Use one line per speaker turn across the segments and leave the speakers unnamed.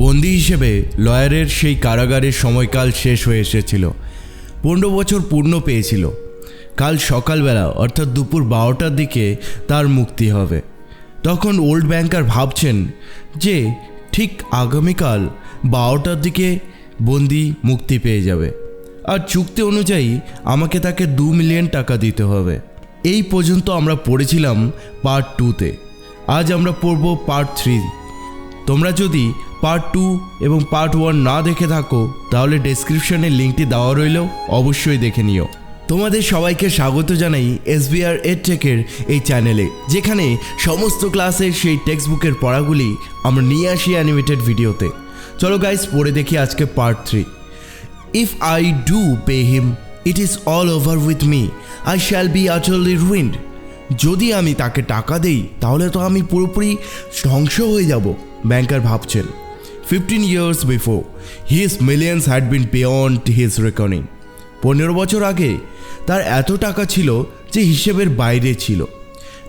বন্দি হিসেবে লয়ারের সেই কারাগারের সময়কাল শেষ হয়ে এসেছিল। পনেরো বছর পূর্ণ পেয়েছিল। কাল সকালবেলা, অর্থাৎ দুপুর বারোটার দিকে, তার মুক্তি হবে। তখন ওল্ড ব্যাংকার ভাবছেন যে, ঠিক আগামীকাল বারোটার দিকে বন্দি মুক্তি পেয়ে যাবে। আর চুক্তি অনুযায়ী আমাকে তাকে দু মিলিয়ন টাকা দিতে হবে। এই পর্যন্ত আমরা পড়েছিলাম পার্ট টুতে আজ আমরা পড়ব পার্ট থ্রি। তোমরা যদি পার্ট টু এবং পার্ট ওয়ান না দেখে থাকো, তাহলে ডেসক্রিপশনে লিঙ্কটি দেওয়া রইল, অবশ্যই দেখে নিও। তোমাদের সবাইকে স্বাগত জানাই এসবিআর এডটেকের এই চ্যানেলে যেখানে সমস্ত ক্লাসের সেই টেক্সট বুকের পড়াগুলি আমরা নিয়ে আসি অ্যানিমেটেড ভিডিওতে চলো গাইস পড়ে দেখি আজকে part three if I do pay him it is all over with me I shall be utterly ruined যদি আমি তাকে টাকা দেই, তাহলে তো আমি পুরোপুরি ধ্বংস হয়ে যাব ব্যাংকার ভাবছেন। Fifteen years before his millions had been beyond his recording পনেরো বছর আগে, তার এত টাকা ছিল যে হিসেবের বাইরে ছিল।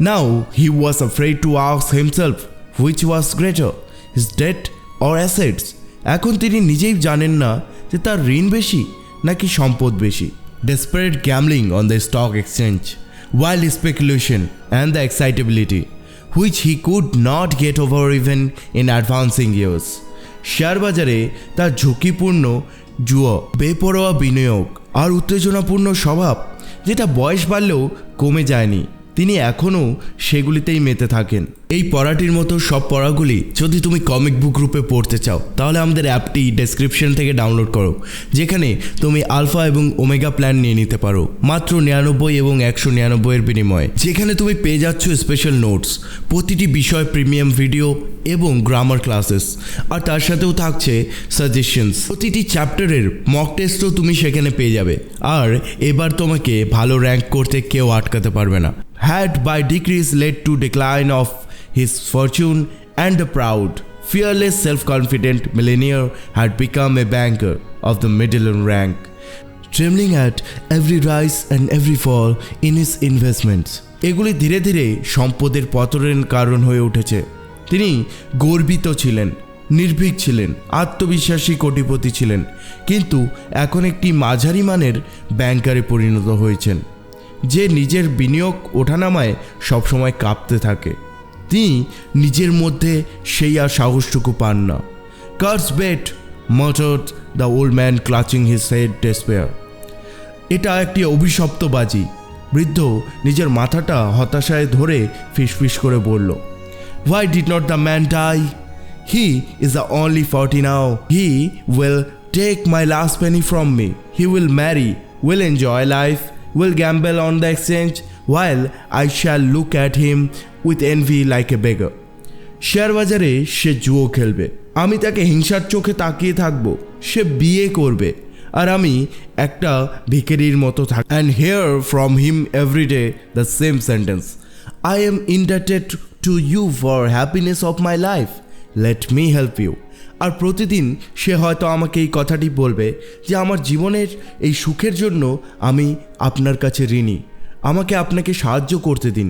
Now he was afraid to ask himself which was greater his debt or assets এখন তিনি নিজেই জানেন না যে তার ঋণ বেশি নাকি সম্পদ বেশি। Desperate gambling on the stock exchange wild speculation and the excitability, which he could not get over even in advancing years. Share বাজারে তার ঝুঁকিপূর্ণ জুয়ো, বেপরোয়া বিনিয়োগ আর উত্তেজনাপূর্ণ স্বভাব, যেটা বয়স বাড়লেও কমে যায়নি। তিনি এখনও সেগুলিতেই মেতে থাকেন। এই পড়াটির মতো সব পড়াগুলি যদি তুমি কমিক বুক রূপে পড়তে চাও, তাহলে আমাদের অ্যাপটি ডেসক্রিপশন থেকে ডাউনলোড করো, যেখানে তুমি আলফা এবং ওমেগা প্ল্যান নিয়ে নিতে পারো, মাত্র নিরানব্বই এবং একশো নিরানব্বইয়ের বিনিময়ে। যেখানে তুমি পেয়ে যাচ্ছ স্পেশাল নোটস প্রতিটি বিষয় প্রিমিয়াম ভিডিও এবং গ্রামার ক্লাসেস আর তার সাথেও থাকছে সাজেশনস প্রতিটি চ্যাপ্টারের মক টেস্টও তুমি সেখানে পেয়ে যাবে, আর এবার তোমাকে ভালো র্যাঙ্ক করতে কেউ আটকাতে পারবে না। Had by decrease led to decline of his fortune and the proud fearless self-confident millionaire had become a banker of the middle rank trembling at every rise and every fall in his investments এগুলি ধীরে ধীরে সম্পদের পতনের কারণ হয়ে উঠেছে তিনি গর্বিত ছিলেন নির্ভীক ছিলেন আত্মবিশ্বাসী কোটিপতি ছিলেন কিন্তু এখন একটি মাঝারি মানের ব্যাংকারে পরিণত হয়েছেন যে নিজের বিনিয়োগ ওঠানামায় সবসময় কাঁপতে থাকে। তিনি নিজের মধ্যে সেই আর সাহসটুকু পান না। Cursed bet muttered the old man clutching his head despair. এটা একটি অভিশপ্ত বাজি বৃদ্ধ নিজের মাথাটা হতাশায় ধরে ফিসফিস করে বলল why did not the man die he is the only forty now he will take my last penny from me he will marry will enjoy life will gamble on the exchange while I shall look at him with envy like a beggar. Share বাজারে সে জুয়ো খেলবে। আমি তাকে হিংসার চোখে তাকিয়ে থাকব। সে বিয়ে করবে। আর আমি একটা ভিকেরির মতো থাক and hear from him every day the same sentence I am indebted to you for happiness of my life let me help you আর প্রতিদিন সে হয়তো আমাকে এই কথাটি বলবে যে আমার জীবনের এই সুখের জন্য আমি আপনার কাছে ঋণী। আমাকে আপনাকে সাহায্য করতে দিন।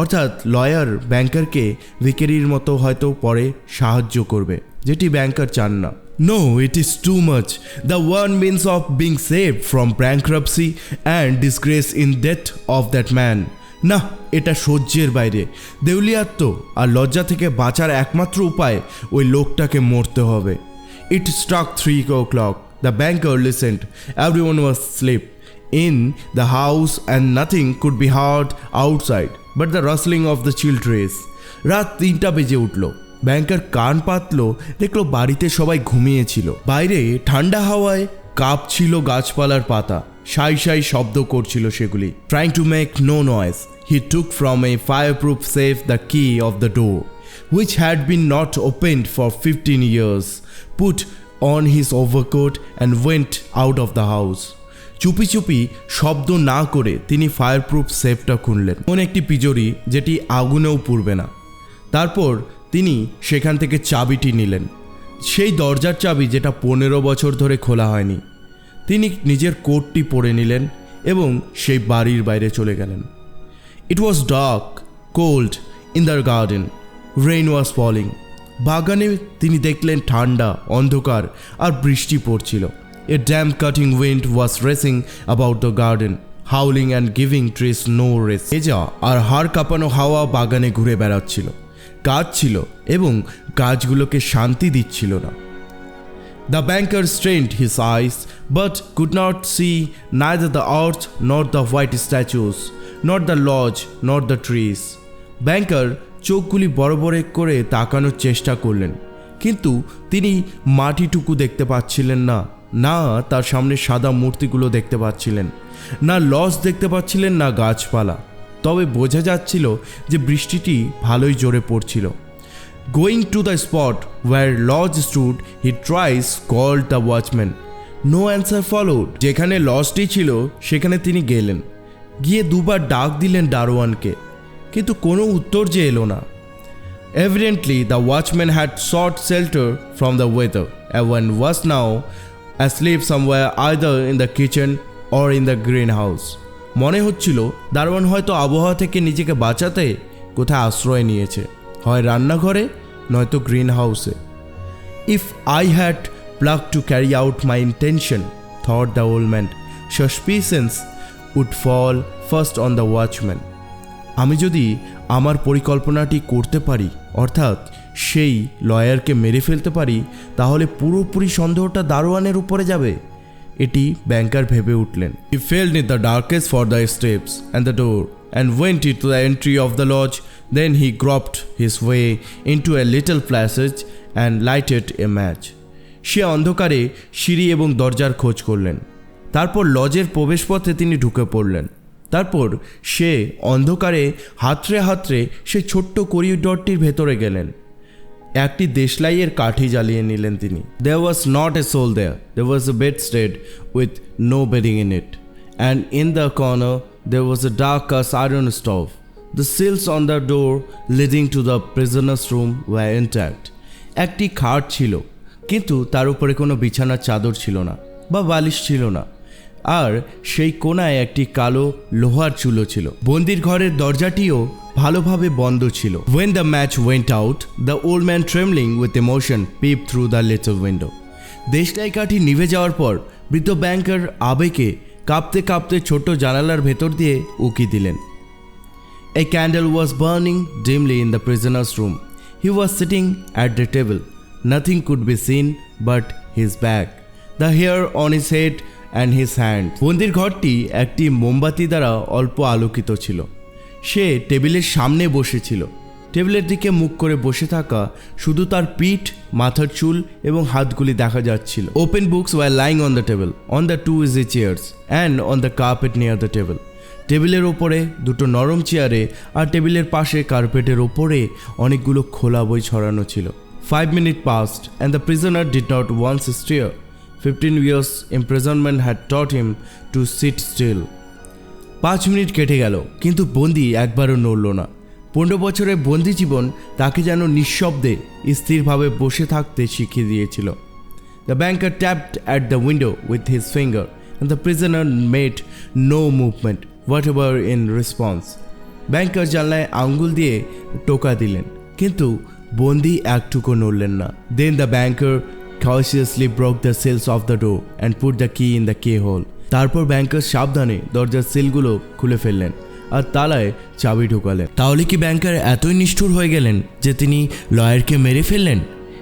অর্থাৎ লয়ার, ব্যাংকারকে ভিকেরির মতো হয়তো পরে সাহায্য করবে, যেটি ব্যাংকার চান না। No it is too much the one means of being saved from bankruptcy and disgrace in death of that man না, এটা সহ্যের বাইরে। দেউলিয়াত্ম আর লজ্জা থেকে বাঁচার একমাত্র উপায় ওই লোকটাকে মরতে হবে। It struck three o'clock the banker listened everyone was asleep in the house and nothing could be heard outside but the rustling of the chilled trees রাত তিনটা বেজে উঠল। ব্যাংকার কান পাতলো, দেখল বাড়িতে সবাই ঘুমিয়েছিল বাইরে ঠান্ডা হাওয়ায় কাঁপছিল গাছপালার পাতা। সাই সাই শব্দ করছিল সেগুলি। Trying to make no noise he took from a fire proof safe the key of the door which had been not opened for 15 years, put on his overcoat and went out of the house. চুপি চুপি শব্দ না করে তিনি fireproof সেফটা খুললেন। কোন একটি পিজরি যেটি আগুনেও পুড়বে না। তারপর তিনি সেখান থেকে চাবিটি নিলেন। সেই দরজার চাবি যেটা পনেরো বছর ধরে খোলা হয়নি। তিনি নিজের কোটটি পরে নিলেন এবং সেই বাড়ির বাইরে চলে গেলেন। It was dark cold in the garden rain was falling বাগানে তিনি দেখলেন ঠান্ডা, অন্ধকার আর বৃষ্টি পড়ছিল। A damp cutting wind was racing about the garden howling and giving trees no rest এজা আর হাড় কাঁপানো হাওয়া বাগানে ঘুরে বেড়াচ্ছিল। গাছ ছিল এবং গাছগুলোকে শান্তি দিচ্ছিল না The banker strained his eyes, but could not see neither the earth nor the white statues, nor the lodge nor the trees. Banker চোখগুলি বড় বড় করে তাকানোর চেষ্টা করলেন কিন্তু তিনি মাটিটুকু দেখতে পাচ্ছিলেন না না তার সামনে সাদা মূর্তিগুলো দেখতে পাচ্ছিলেন না লজ দেখতে পাচ্ছিলেন না গাছপালা তবে বোঝা যাচ্ছিল যে বৃষ্টিটি ভালোই জোরে পড়ছিল। Going to the spot where lodge stood he twice called the watchman no answer followed যেখানে লজটি ছিল, সেখানে তিনি গেলেন। গিয়ে দুবার ডাক দিলেন ডারোয়ানকে কিন্তু কোনো উত্তর যে এলো না। Evidently the watchman had sought shelter from the weather and was now asleep somewhere either in the kitchen or in the green house মনে হচ্ছিল দারোয়ান হয়তো আবহাওয়া থেকে নিজেকে বাঁচাতে কোথায় আশ্রয় নিয়েছে। হয় রান্নাঘরে, নয়তো গ্রিন হাউসে if I had pluck to carry out my intention thought the old man suspicion would fall first on the watchman আমি যদি আমার পরিকল্পনাটি করতে পারি, অর্থাৎ সেই লয়ারকে মেরে ফেলতে পারি, তাহলে পুরোপুরি সন্দেহটা দারোয়ানের উপরে যাবে। এটি ব্যাংকার ভেবে উঠলেন। He felt in the darkness for the steps and the door and went into the entry of the lodge then he groped his way into a little passage and lighted a match সে অন্ধকারে সিঁড়ি এবং দরজার খোঁজ করলেন। তারপর লজের প্রবেশপথে তিনি ঢুকে পড়লেন। তারপর সে অন্ধকারে হাতড়ে হাতড়ে সে ছোট্ট করিডরটির ভেতরে গেলেন। একটি দেশলাইয়ের কাঠি জ্বালিয়ে নিলেন তিনি। There was not a soul there there was a bedstead with no bedding in it and in the corner there was a dark cast iron stove the seals on the door leading to the prisoner's room were intact একটি খাট ছিল, কিন্তু তার উপরে কোনো বিছানার চাদর ছিল না বা বালিশ ছিল না। আর সেই কোনায় একটি কালো লোহার চুলো ছিল। বন্দির ঘরের দরজাটিও ভালোভাবে বন্ধ ছিল। When the match went out the old man trembling with emotion peeped through the little window দেশলাই কাঠি নিভে যাওয়ার পর বৃদ্ধ ব্যাংকার আবেগে কাঁপতে কাঁপতে ছোট জানালার ভেতর দিয়ে উকি দিলেন। A candle was burning dimly in the prisoner's room He was sitting at the table. Nothing could be seen but his back, the hair on his head and his hand বন্দির ঘরটি একটি মোমবাতি দ্বারা অল্প আলোকিত ছিল। সে টেবিলের সামনে বসেছিল। টেবিলের দিকে মুখ করে বসে থাকা শুধু তার পিঠ, মাথার চুল এবং হাতগুলি দেখা যাচ্ছিল। Open books were lying on the table on the two easy chairs and on the carpet near the table টেবিলের ওপরে দুটো নরম চেয়ারে আর টেবিলের পাশে কার্পেটের ওপরে অনেকগুলো খোলা বই ছড়ানো ছিল। Five minute passed and the prisoner did not once stir fifteen years imprisonment had taught him to sit still পাঁচ মিনিট কেটে গেল কিন্তু বন্দি একবারও নড়ল না। পনেরো বছরের বন্দি জীবন তাকে যেন নিঃশব্দে স্থিরভাবে বসে থাকতে শিখিয়ে দিয়েছিল। The banker tapped at the window with his finger, and the prisoner made no movement whatever in response. Banker জানলায় আঙ্গুল দিয়ে টোকা দিলেন কিন্তু বন্দি একটুকু নড়লেন না। Then the banker cautiously broke the seals of the door and put the key in the keyhole. তারপর ব্যাংকার সাবধানে দরজার সিলগুলো খুলে ফেললেন আর তালায় চাবি ঢোকালেন। তাহলে কি ব্যাংকার এতই নিষ্ঠুর হয়ে গেলেন যে তিনি লয়ারকে মেরে ফেললেন?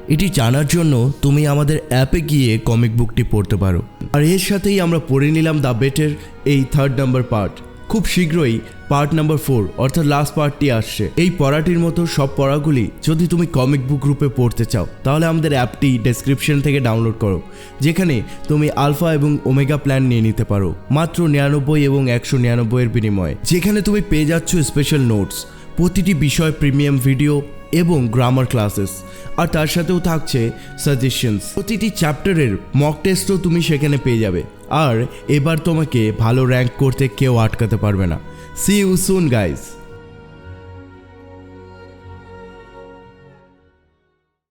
এটি জানার জন্য তুমি আমাদের অ্যাপে গিয়ে কমিক বুকটি পড়তে পারো। আর এর সাথেই আমরা পড়ে নিলাম দ্য বেটের এই থার্ড নাম্বার পার্ট খুব শীঘ্রই পার্ট নাম্বার ফোর অর্থাৎ লাস্ট পার্টটি আসছে। এই পড়াটির মতো সব পড়াগুলি যদি তুমি কমিক বুক গ্রুপে পড়তে চাও, তাহলে আমাদের অ্যাপটি ডেসক্রিপশন থেকে ডাউনলোড করো, যেখানে তুমি আলফা এবং ওমেগা প্ল্যান নিয়ে নিতে পারো, মাত্র নিরানব্বই এবং একশো নিরানব্বইয়ের বিনিময়ে। যেখানে তুমি পেয়ে যাচ্ছ স্পেশাল নোটস প্রতিটি বিষয় প্রিমিয়াম ভিডিও এবং গ্রামার ক্লাসেস আর তার সাথেও থাকছে সাজেশনস প্রতিটি চ্যাপ্টারের মক টেস্টও তুমি সেখানে পেয়ে যাবে। আর এবার তোমাকে ভালো র্যাঙ্ক করতে কেউ আটকাতে পারবে না। C you soon guys